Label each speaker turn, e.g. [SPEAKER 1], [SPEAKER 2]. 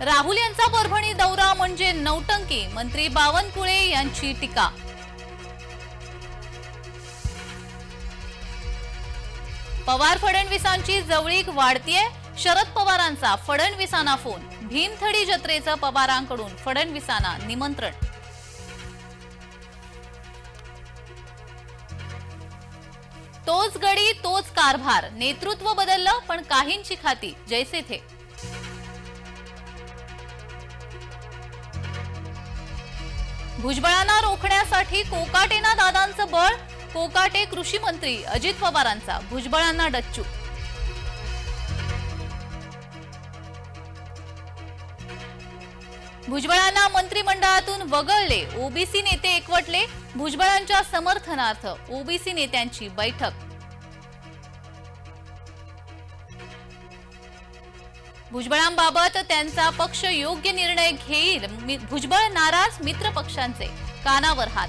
[SPEAKER 1] राहुल यांचा परभणी दौरा म्हणजे नौटंकी. मंत्री बावनकुळे यांची टीका. पवार फडणवीसांची जवळीक वाढतीये. शरद पवारांचा फडणवीसांना फोन. भीमथडी जत्रेचं पवारांकडून फडणवीसांना निमंत्रण. तोच गडी तोच कारभार. नेतृत्व बदललं पण काहींची खाती. जैसे थे भुजबळांना रोखण्यासाठी कोकाटेना दादांचं बळ कोकाटे कृषी मंत्री अजित पवारांचा भुजबळांना डच्चू. भुजबळांना मंत्रिमंडळातून वगळले ओबीसी नेते एकवटले भुजबळांच्या समर्थनार्थ ओबीसी नेत्यांची बैठक. भुजबळांबाबत त्यांचा पक्ष योग्य निर्णय घेईल. भुजबळ नाराज मित्र पक्षांचे कानावर हात.